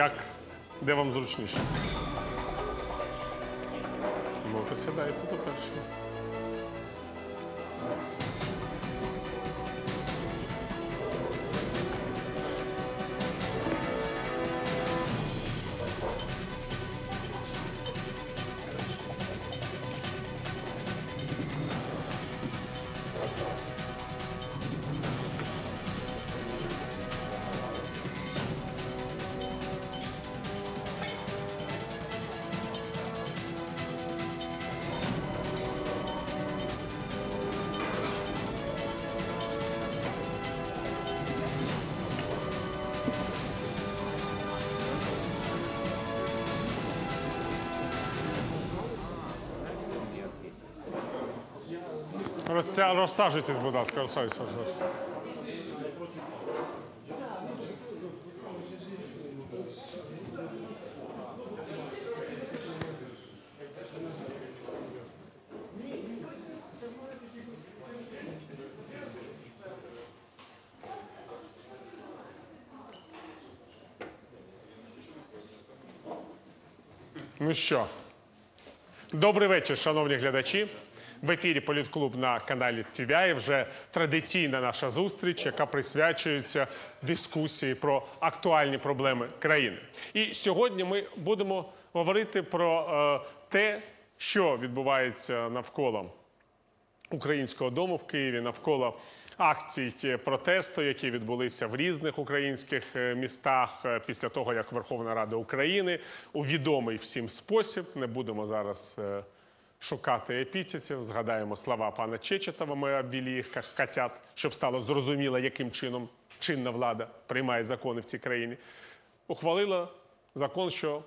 Як? Де вам зручніше? Ну, то сідайте за першим. Розця... Розсаджуйтесь, будь ласка, розсаджуйтесь. Ну що, добрий вечір, шановні глядачі. В ефірі Політклуб на каналі TVI вже традиційна наша зустріч, яка присвячується дискусії про актуальні проблеми країни. І сьогодні ми будемо говорити про е, те, що відбувається навколо Українського дому в Києві навколо акцій е, протесту, які відбулися в різних українських е, містах після того, як Верховна Рада України у відомий всім спосіб. Не будемо зараз шукати епітетів. Згадаємо слова пана Чечетова. Ми обвели їх як котят, щоб стало зрозуміло, яким чином чинна влада приймає закони в цій країні. Ухвалила закон, що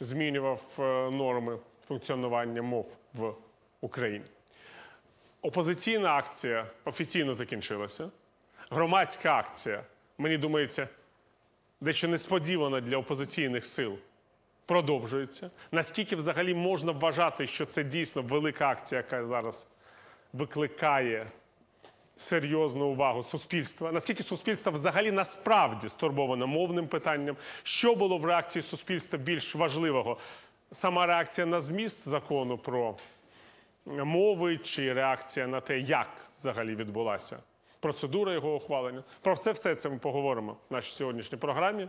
змінював е, норми функціонування мов в Україні. Опозиційна акція офіційно закінчилася. Громадська акція, мені думається, дещо несподівано для опозиційних сил продовжується. Наскільки взагалі можна вважати, що це дійсно велика акція, яка зараз викликає серйозну увагу суспільства? Наскільки суспільство взагалі насправді стурбоване мовним питанням? Що було в реакції суспільства більш важливого? Сама реакція на зміст закону про мови чи реакція на те, як взагалі відбулася процедура його ухвалення. Про все все це ми поговоримо в нашій сьогоднішній програмі.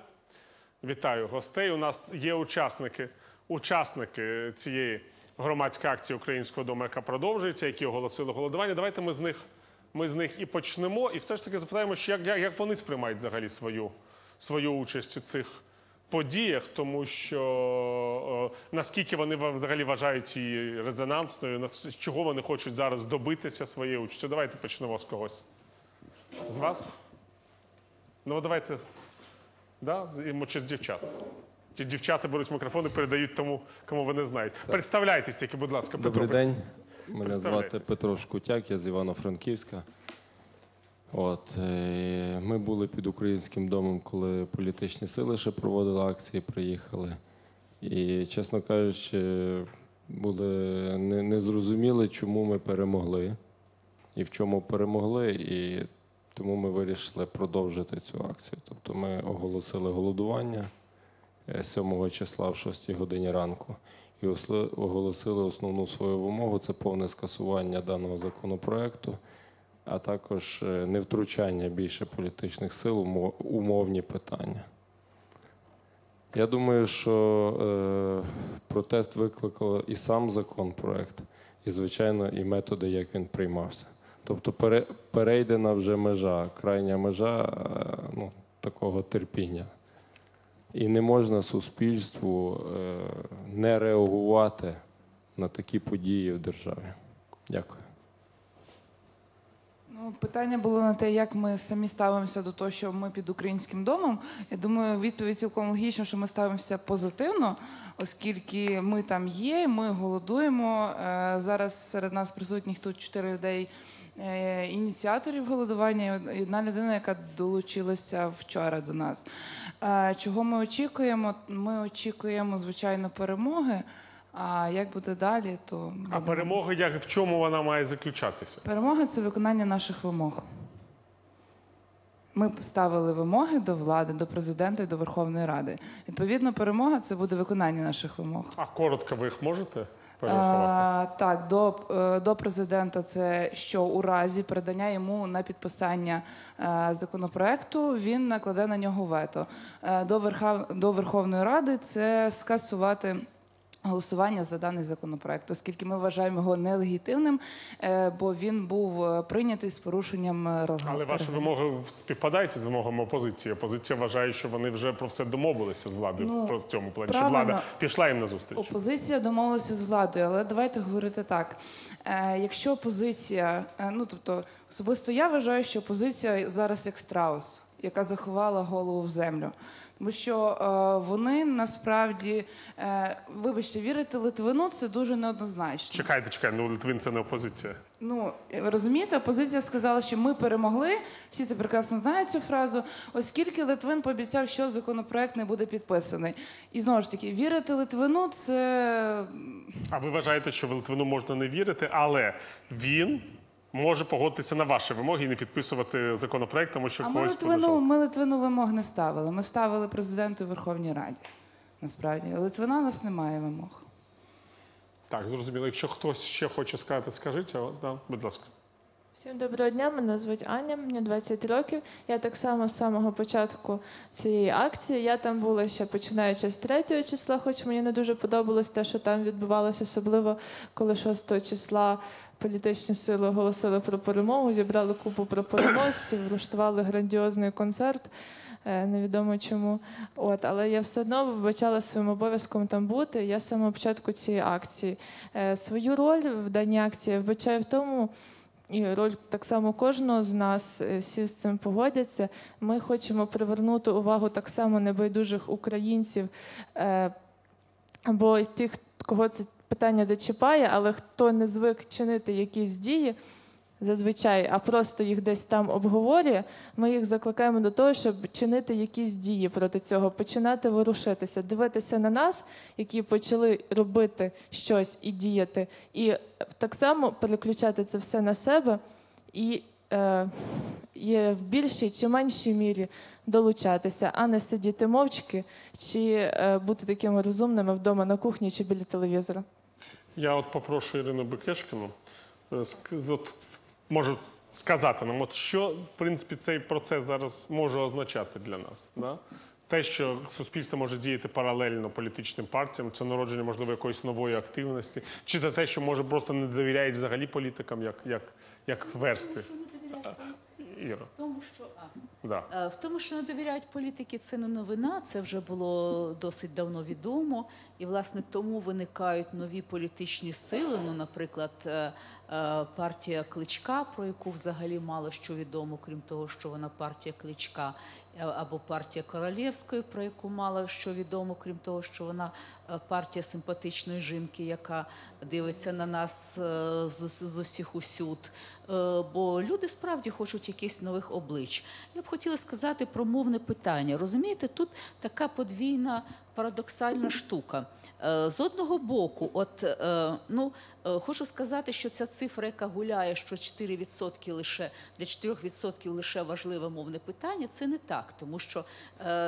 Вітаю гостей. У нас є учасники, учасники цієї громадської акції Українського дому, яка продовжується, які оголосили голодування. Давайте ми з них, ми з них і почнемо. І все ж таки запитаємо, як, як, вони сприймають взагалі свою, свою участь у цих подіях, тому що е, наскільки вони взагалі вважають її резонансною, нас- чого вони хочуть зараз добитися своєю участю. Давайте почнемо з когось. З вас? Ну, давайте. Да? І чи з дівчат? Ті дівчата беруть мікрофон і передають тому, кому вони знають. Представляйтесь тільки, будь ласка, Петро. Добрий день. Мене звати Петро Шкутяк, я з Івано-Франківська. От, е, ми були під українським домом, коли політичні сили ще проводили акції, приїхали. І, чесно кажучи, були не, не зрозуміли, чому ми перемогли і в чому перемогли. І тому ми вирішили продовжити цю акцію. Тобто ми оголосили голодування е, 7 числа в 6 годині ранку і оголосили основну свою вимогу це повне скасування даного законопроекту, а також е, невтручання більше політичних сил у мо- умовні питання. Я думаю, що е, протест викликав і сам законопроект, і, звичайно, і методи, як він приймався. Тобто перейдена вже межа, крайня межа е, ну, такого терпіння. І не можна суспільству е, не реагувати на такі події в державі. Дякую. Питання було на те, як ми самі ставимося до того, що ми під українським домом. Я думаю, відповідь цілком логічна, що ми ставимося позитивно, оскільки ми там є, ми голодуємо. Е, Зараз серед нас присутніх тут чотири людей. е, Ініціаторів голодування і одна людина, яка долучилася вчора до нас. Е, Чого ми очікуємо? Ми очікуємо, звичайно, перемоги. А як буде далі, то А будемо- перемога, як в чому вона має заключатися? перемога це виконання наших вимог. ми ставили вимоги до влади, до президента і до Верховної Ради. Відповідно, перемога це буде виконання наших вимог. А коротко ви їх можете перерахувати? А, так, до, е, до президента це що у разі передання йому на підписання е, законопроекту він накладе на нього вето. Е, до, Верха, до Верховної Ради це скасувати. Голосування за даний законопроект, оскільки ми вважаємо його нелегітимним, е, бо він був е, прийнятий з порушенням е, регла- Але ваші регламенту. вимоги співпадають з вимогами опозиції. Опозиція вважає, що вони вже про все домовилися з владою Ну, про цьому плані. правильно. Що влада пішла їм на зустріч. Опозиція домовилася з владою, але давайте говорити так. Якщо опозиція, ну тобто особисто я вважаю, що опозиція зараз як страус, яка заховала голову в землю. Тому що е, вони насправді, е, вибачте, вірити Литвину це дуже неоднозначно. Чекайте, чекайте, ну Литвин це не опозиція. Ну розумієте, опозиція сказала, що ми перемогли. Всі це прекрасно знають цю фразу, оскільки Литвин пообіцяв, що законопроект не буде підписаний. І знову ж таки, вірити Литвину це А ви вважаєте, що в Литвину можна не вірити, але він може погодитися на ваші вимоги і не підписувати законопроект, тому що А когось Литвину, понижали. ми Литвину вимог не ставили. Ми ставили президенту і Верховній Раді. Насправді, Литвина у нас немає вимог. Так, зрозуміло. Якщо хтось ще хоче сказати, скажіть, а, да, будь ласка. Всім доброго дня, мене звуть Аня, мені 20 років. Я так само з самого початку цієї акції. Я там була ще починаючи з 3 числа, хоч мені не дуже подобалось те, що там відбувалося, особливо коли 6 числа політичні сили оголосили про перемогу, зібрали купу прапороносців, влаштували грандіозний концерт. е, Невідомо чому. От, але я все одно вибачала своїм обов'язком там бути. Я з самого початку цієї акції. Е, Свою роль в даній акції вбачаю в тому, і роль так само кожного з нас, е, всі з цим погодяться. Ми хочемо привернути увагу так само небайдужих українців е, або тих, кого це питання зачіпає, але хто не звик чинити якісь дії. Зазвичай, а просто їх десь там обговорює. Ми їх закликаємо до того, щоб чинити якісь дії проти цього, починати ворушитися, дивитися на нас, які почали робити щось і діяти, і так само переключати це все на себе і е, є в більшій чи меншій мірі долучатися, а не сидіти мовчки чи е, бути такими розумними вдома на кухні чи біля телевізора. Я от попрошу Ірину Бекешкіну може сказати нам, от що в принципі цей процес зараз може означати для нас. Да? Те, що суспільство може діяти паралельно політичним партіям, це народження, можливо, якоїсь нової активності, чи це те, що може просто не довіряють взагалі політикам як, як, як верстві. Іра, тому, що а, да. е, в тому, що не довіряють політики, це не новина. Це вже було досить давно відомо. І власне тому виникають нові політичні сили. Ну, наприклад, е, партія Кличка, про яку взагалі мало що відомо, крім того, що вона партія Кличка, е, або партія Королєвської, про яку мало що відомо, крім того, що вона е, партія симпатичної жінки, яка дивиться на нас е, з, усіх усюд. Е, Бо люди справді хочуть якихось нових облич. Я б хотіла сказати про мовне питання. Розумієте, тут така подвійна парадоксальна штука. Е, З одного боку, от е, ну е, хочу сказати, що ця цифра, яка гуляє, що 4% лише для 4% лише важливе мовне питання, це не так, тому що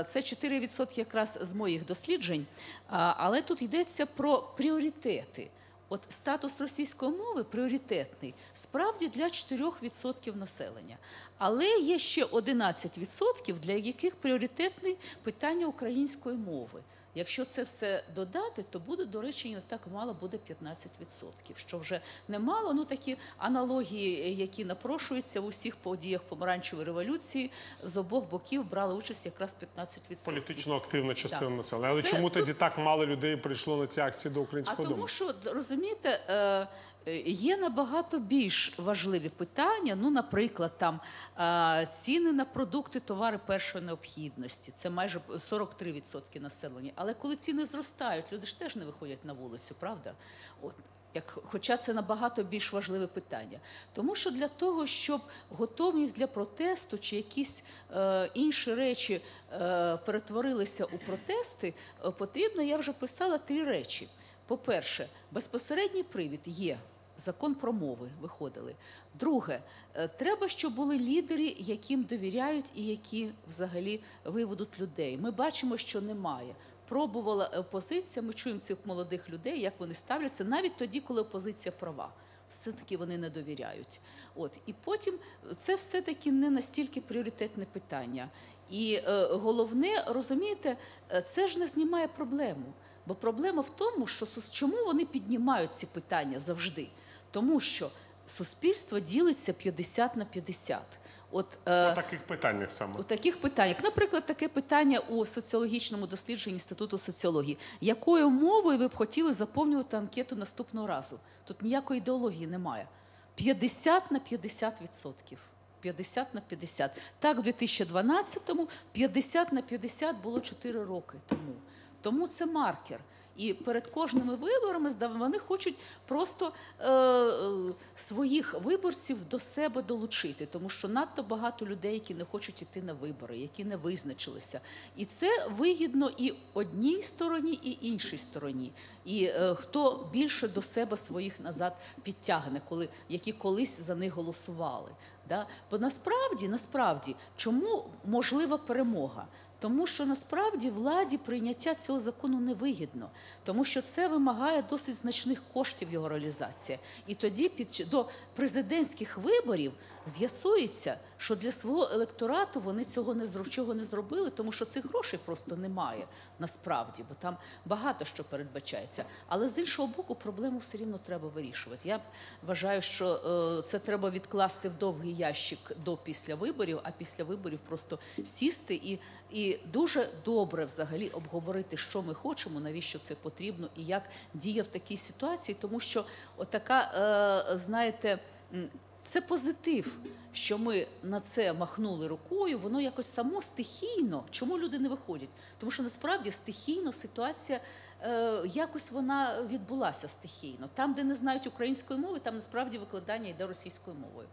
це 4% якраз з моїх досліджень. Але тут йдеться про пріоритети. От статус російської мови пріоритетний справді для 4% населення. Але є ще 11%, для яких пріоритетне питання української мови. Якщо це все додати, то буде, до речі, не так мало, буде 15%, що вже немало. Ну такі аналогії, які напрошуються в усіх подіях помаранчевої революції, з обох боків брали участь якраз 15%. Політично активна частина Так. населення. Але Це чому тоді так мало людей прийшло на ці акції до А українського дому? тому, що розумієте, е, є набагато більш важливі питання. Ну, наприклад, там е, ціни на продукти, товари першої необхідності. Це майже 43% населення. Але коли ціни зростають, люди ж теж не виходять на вулицю, правда? От. Як, хоча це набагато більш важливе питання, тому що для того, щоб готовність для протесту чи якісь е, інші речі е, перетворилися у протести, е, потрібно, я вже писала три речі. По-перше, безпосередній привід є. Закон про мови виходили. Друге, е, треба, щоб були лідери, яким довіряють і які взагалі виведуть людей. Ми бачимо, що немає. Пробувала опозиція. Ми чуємо цих молодих людей, як вони ставляться, навіть тоді, коли опозиція права. Все-таки вони не довіряють. От і потім це все-таки не настільки пріоритетне питання. І е, головне, розумієте, е, це ж не знімає проблему. Бо проблема в тому, що чому вони піднімають ці питання завжди? Тому що суспільство ділиться 50 на 50. От е, По таких питаннях саме. у таких питаннях, наприклад, таке питання у соціологічному дослідженні Інституту соціології. Якою мовою ви б хотіли заповнювати анкету наступного разу? Тут ніякої ідеології немає. 50 на 50 відсотків. 50 на 50. Так, в 2012-му 50 на 50 було 4 роки тому. Тому це маркер. І перед кожними виборами вони хочуть просто е, е, своїх виборців до себе долучити, тому що надто багато людей, які не хочуть іти на вибори, які не визначилися. І це вигідно і одній стороні, і іншій стороні. І е, хто більше до себе своїх назад підтягне, коли які колись за них голосували. Да? Бо насправді, насправді, чому можлива перемога? Тому що насправді владі прийняття цього закону невигідно, тому що це вимагає досить значних коштів його реалізація. І тоді під до президентських виборів з'ясується, що для свого електорату вони цього не чого не зробили, тому що цих грошей просто немає насправді, бо там багато що передбачається. Але з іншого боку, проблему все рівно треба вирішувати. Я вважаю, що е, це треба відкласти в довгий ящик до після виборів, а після виборів просто сісти і, і дуже добре взагалі обговорити, що ми хочемо, навіщо це потрібно і як діє в такій ситуації, тому що отака, е, знаєте. Це позитив, що ми на це махнули рукою. Воно якось само стихійно. Чому люди не виходять? Тому що насправді стихійно ситуація е, якось вона відбулася стихійно. Там, де не знають української мови, там насправді викладання йде російською мовою.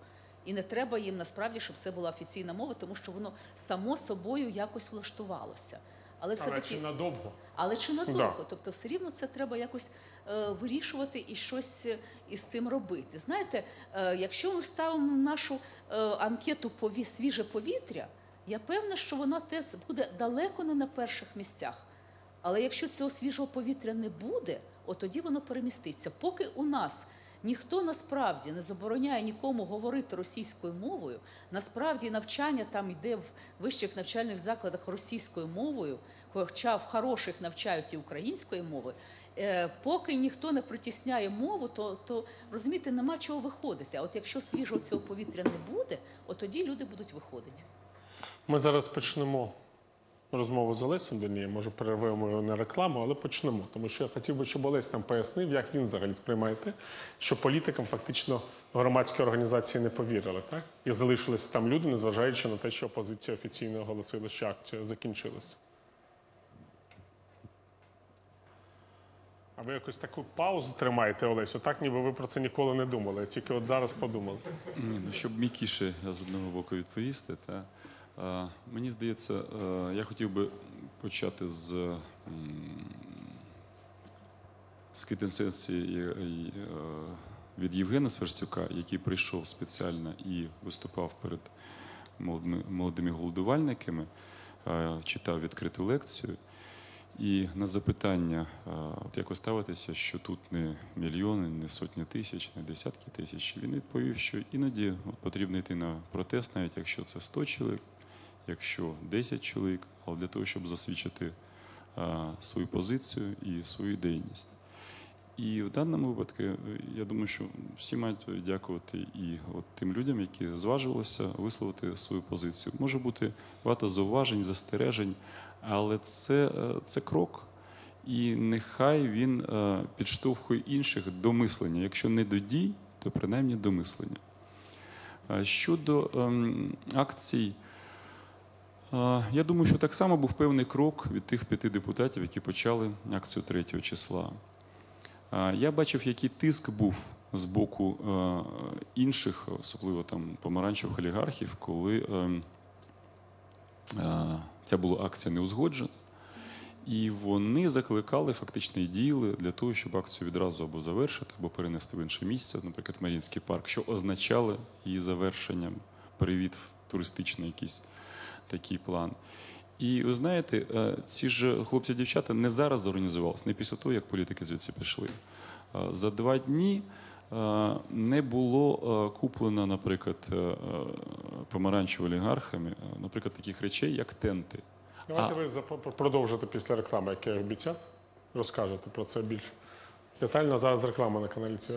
І не треба їм насправді, щоб це була офіційна мова, тому що воно само собою якось влаштувалося. Але все Але таки чи надовго? але чи надовго? Да. Тобто, все рівно це треба якось вирішувати і щось е, із цим робити. Знаєте, е, якщо ми вставимо нашу е, анкету свіже повітря, я певна, що воно теж буде далеко не на перших місцях. Але якщо цього свіжого повітря не буде, от тоді воно переміститься. Поки у нас ніхто насправді не забороняє нікому говорити російською мовою, насправді навчання там йде в вищих навчальних закладах російською мовою, хоча в хороших навчають і українською мовою. е, Поки ніхто не притісняє мову, то, то розумієте, нема чого виходити. А от якщо свіжого цього повітря не буде, от тоді люди будуть виходити. Ми зараз почнемо розмову з Олесем Данієм. Може, перервемо його на рекламу, але почнемо. Тому що я хотів би, щоб Олесь нам пояснив, як він взагалі сприймає те, що політикам фактично громадські організації не повірили, так? І залишилися там люди, незважаючи на те, що опозиція офіційно оголосила, що акція закінчилася. А ви якось таку паузу тримаєте, Олесю, так ніби ви про це ніколи не думали, тільки от зараз подумали. Ні, ну, щоб м'якіше з одного боку відповісти, та, мені здається, е, я хотів би почати з, з квітенсенції е, від Євгена Сверстюка, який прийшов спеціально і виступав перед молодими, молодими голодувальниками, е, читав відкриту лекцію. І на запитання, е, от як ви ставитеся, що тут не мільйони, не сотні тисяч, не десятки тисяч, він відповів, що іноді потрібно йти на протест, навіть якщо це 100 чоловік, якщо 10 чоловік, але для того, щоб засвідчити е, свою позицію і свою ідейність. І в даному випадку, е, я думаю, що всі мають дякувати і от тим людям, які зважилися висловити свою позицію. Може бути багато зауважень, застережень, але це, е, це крок. І нехай він підштовхує інших до мислення. Якщо не до дій, то принаймні до мислення. Щодо ем, акцій, я думаю, що так само був певний крок від тих п'яти депутатів, які почали акцію 3 числа. Я бачив, який тиск був з боку е, інших, особливо там помаранчевих олігархів, коли ем, е, ця була акція не узгоджена. І вони закликали фактично і діяли для того, щоб акцію відразу або завершити, або перенести в інше місце, наприклад, Марінський парк, що означало її завершенням, перевід в туристичний якийсь такий план. І ви знаєте, е, ці ж хлопці-дівчата не зараз зорганізувалися, не після того, як політики звідси пішли. Е, За два дні е, не було куплено, наприклад, помаранчево олігархами, наприклад, таких речей, як тенти. Давайте ви зап- продовжите після реклами, як я обіцяв. Розкажете про це більше. Детально зараз реклама на каналі ЦВ.